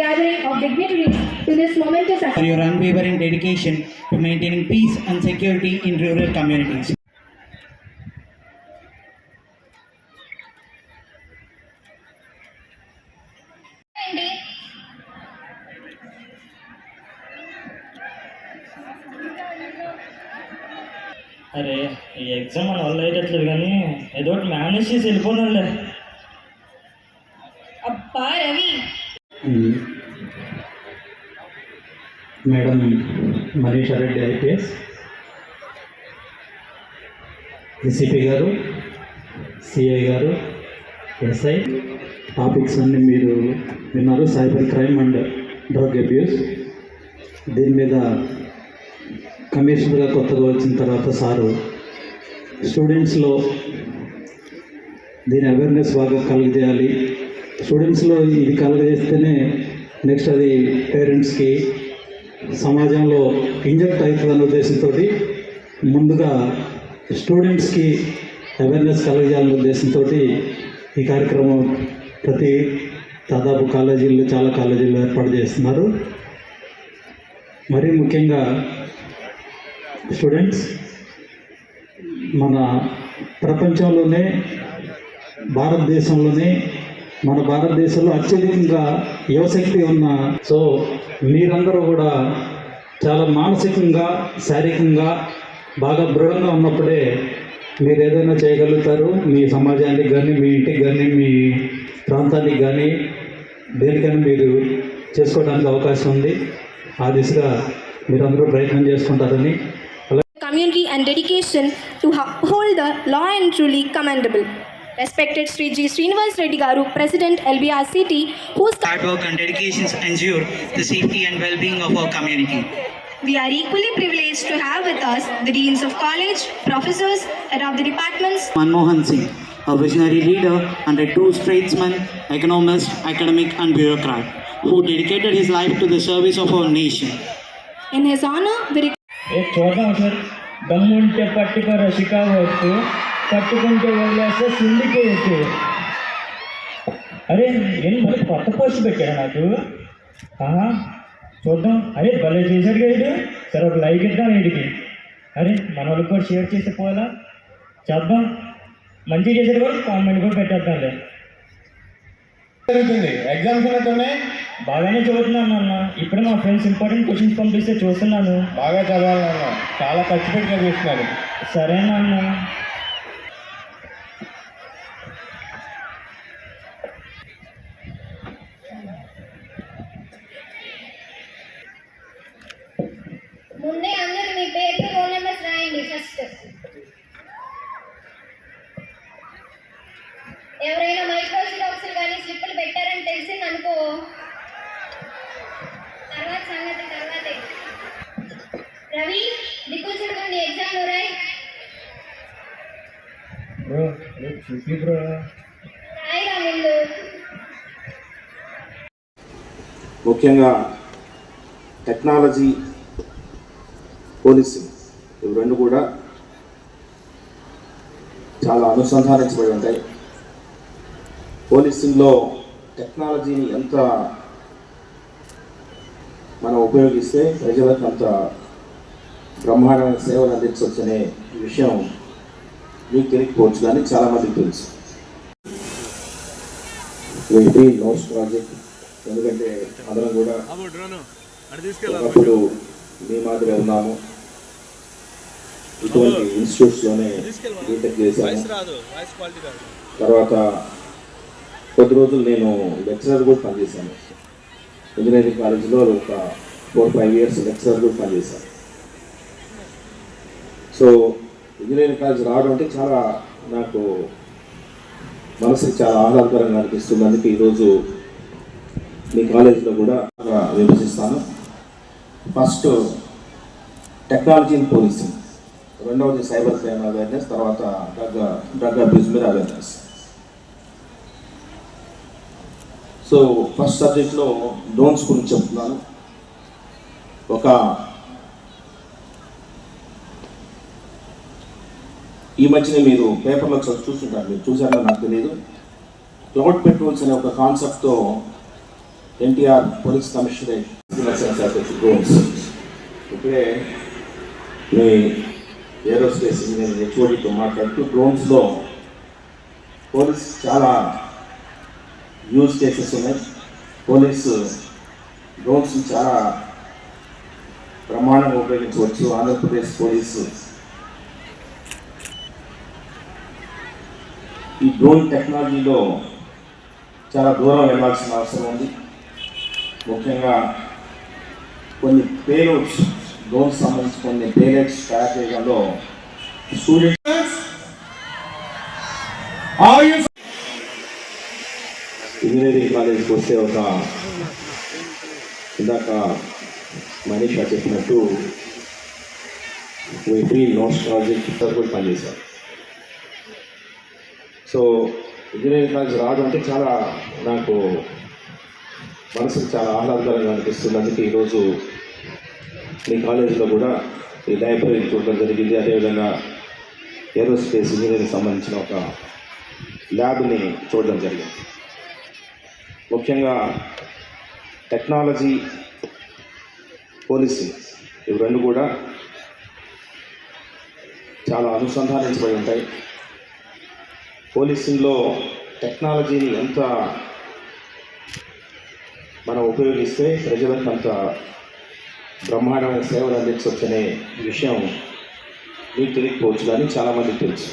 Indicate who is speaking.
Speaker 1: dignitaries to this momentous
Speaker 2: for your unwavering dedication to maintaining peace and security in rural communities.
Speaker 3: అరే ఈ exam మన వల్ల అయ్యేటట్లేదు కానీ ఏదో ఒకటి మేనేజ్ చేసి వెళ్ళిపోదాంలే
Speaker 1: అబ్బా Ravi
Speaker 4: madam Manisha Reddy IPS. SCP గారు సిఐ గారు ఎస్ఐ. టాపిక్స్ అన్నీ మీరు విన్నారు. Cyber crime and drug abuse. దీని మీద కమిషనర్గా కొత్తగా వచ్చిన తర్వాత సారు స్టూడెంట్స్లో దీని అవేర్నెస్ బాగా కలుగజేయాలి. స్టూడెంట్స్లో ఇది కలుగజేస్తేనే నెక్స్ట్ అది పేరెంట్స్కి సమాజంలో ఇంజెక్ట్ అవుతుందన్న ఉద్దేశంతో ముందుగా స్టూడెంట్స్కి అవేర్నెస్ కలగజేయాలనే ఉద్దేశంతో ఈ కార్యక్రమం ప్రతి దాదాపు కాలేజీల్లో చాలా కాలేజీల్లో ఏర్పాటు చేస్తున్నారు. మరీ ముఖ్యంగా స్టూడెంట్స్ మన ప్రపంచంలోనే భారతదేశంలోనే మన భారతదేశంలో అత్యధికంగా యువశక్తి ఉన్న సో మీరందరూ కూడా చాలా మానసికంగా శారీరకంగా బాగా దృఢంగా ఉన్నప్పుడే మీరు ఏదైనా చేయగలుగుతారు. మీ సమాజానికి కానీ మీ ఇంటికి కానీ మీ ప్రాంతానికి కానీ దేనికైనా మీరు చేసుకోవడానికి అవకాశం ఉంది. ఆ దిశగా మీరందరూ ప్రయత్నం చేసుకుంటారని.
Speaker 1: Community and dedication to hold the law and truly commendable Respected Sri G. Srinivas Reddy Garu, President LBRCT, whose
Speaker 2: hard work and dedication ensure the safety and well-being of our community.
Speaker 1: We are equally privileged to have with us the deans of college, professors, and of the departments.
Speaker 2: Manmohan Singh, a visionary leader and a true statesman, economist, academic, and bureaucrat, who dedicated his life to the service of our nation.
Speaker 1: In his honor, we.
Speaker 3: एक छोटा sir दम उनके पट्टी पर रसिका होती పట్టుకుంటే వదిలేస్తే syndicate అరే నేను మరి కొత్త పోస్ట్ పెట్టాడు నాకు? ఆహా చూద్దాం. అరే భలే చేశాడు గైడు సరే ఒక లైక్ ఇద్దాం వీడికి. అరే మన వాళ్ళకి కూడా షేర్ చేస్తే పోలా చేద్దాం. మంచిగా చేసాడు కూడా కామెంట్ కూడా పెట్టేద్దాంలే.
Speaker 5: జరుగుతుంది. ఎగ్జామ్స్ ఉన్నట్టున్నాయి
Speaker 3: బాగానే చదువుతున్నాను అన్న. ఇప్పుడు మా ఫ్రెండ్స్ ఇంపార్టెంట్ క్వశ్చన్స్ పంపిస్తే చూస్తున్నాను.
Speaker 5: బాగా చదవాలి నాన్న చాలా ఖర్చు పెట్టి చదివిస్తున్నాను
Speaker 3: సరేనా అన్న? బ్రో బ్రో
Speaker 6: ముఖ్యంగా టెక్నాలజీ పోలీసింగ్ ఇవి రెండు కూడా చాలా అనుసంధానించబడి ఉంటాయి. పోలీసింగ్లో టెక్నాలజీని ఎంత మనం ఉపయోగిస్తే ప్రజలకు అంత బ్రహ్మాండమైన సేవలు అందించవచ్చు అనే విషయం మీకు తెలియకపోవచ్చు కానీ చాలామందికి తెలుసు. ఇది నోట్స్ ప్రాజెక్ట్. ఎందుకంటే అందరం కూడా ఒకప్పుడు మీ మాదిరి ఉన్నాము. ఇటువంటి ఇన్స్టిట్యూట్స్లోనే బీటెక్ చేశాను. తర్వాత కొద్ది రోజులు నేను లెక్చరర్ కూడా పనిచేశాను. ఇంజనీరింగ్ కాలేజీలో ఒక ఫోర్ ఫైవ్ ఇయర్స్ లెక్చరర్ కూడా పనిచేశాను. సో ఇంజనీరింగ్ కాలేజ్ రావడం అంటే చాలా నాకు మనసుకి చాలా ఆహ్లాదకరంగా అనిపిస్తుంది. అందుకే ఈరోజు మీ కాలేజీలో కూడా విభజిస్తాను. First technology in policing. రెండవది సైబర్ క్రైమ్ అవేర్నెస్ తర్వాత డ్రగ్ డ్రగ్ అబ్యూస్ మీద అవేర్నెస్. సో ఫస్ట్ సబ్జెక్ట్లో డ్రోన్స్ గురించి చెప్తున్నాను. ఒక ఈ మధ్యనే మీరు పేపర్లో చూ- చూస్తుంటారు మీరు చూసారో నాకు తెలియదు క్లౌడ్ పెట్రోల్స్ అనే ఒక కాన్సెప్ట్తో ఎన్టీఆర్ పోలీస్ కమిషనరేట్ డ్రోన్స్ ఇప్పుడే మీ ఏరోస్పేస్ ఇంజనీర్ హెచ్ఓడితో మాట్లాడుతూ డ్రోన్స్లో పోలీస్ చాలా యూజ్ కేసెస్ ఉన్నాయి. పోలీసు డ్రోన్స్ చాలా ప్రమాణంగా ఉపయోగించవచ్చు. ఆంధ్రప్రదేశ్ పోలీసు ఈ డ్రోన్ టెక్నాలజీలో చాలా దూరం వెళ్ళాల్సిన అవసరం ఉంది. ముఖ్యంగా కొన్ని పేలోడ్స్ డ్రోన్ సంబంధించి కొన్ని పేలోడ్స్ తయారు చేయడంలో స్టూడెంట్స్ ఇంజనీరింగ్ కాలేజ్కి వస్తే ఒక ఇందాక మనీషా చెప్పినట్టు వీ నోట్స్ ప్రాజెక్ట్ కూడా పనిచేశారు సో ఇంజనీరింగ్ కాలేజ్ రావడం అంటే చాలా నాకు మనసుకు చాలా ఆహ్లాదకరంగా అనిపిస్తుంది. అందుకే ఈరోజు మీ కాలేజీలో కూడా ఈ లైబ్రరీ చూడడం జరిగింది. అదేవిధంగా ఏరోస్పేస్ ఇంజనీరింగ్ సంబంధించిన ఒక ల్యాబ్ని చూడడం జరిగింది. ముఖ్యంగా టెక్నాలజీ పోలీసింగ్ ఇవి రెండు కూడా చాలా అనుసంధానించబడి ఉంటాయి. పోలీసింగ్లో టెక్నాలజీని ఎంత మనం ఉపయోగిస్తే ప్రజలకు అంత బ్రహ్మాండమైన సేవలు అందించవచ్చనే విషయం మీకు తెలియకపోవచ్చు కానీ చాలామందికి తెలుసు.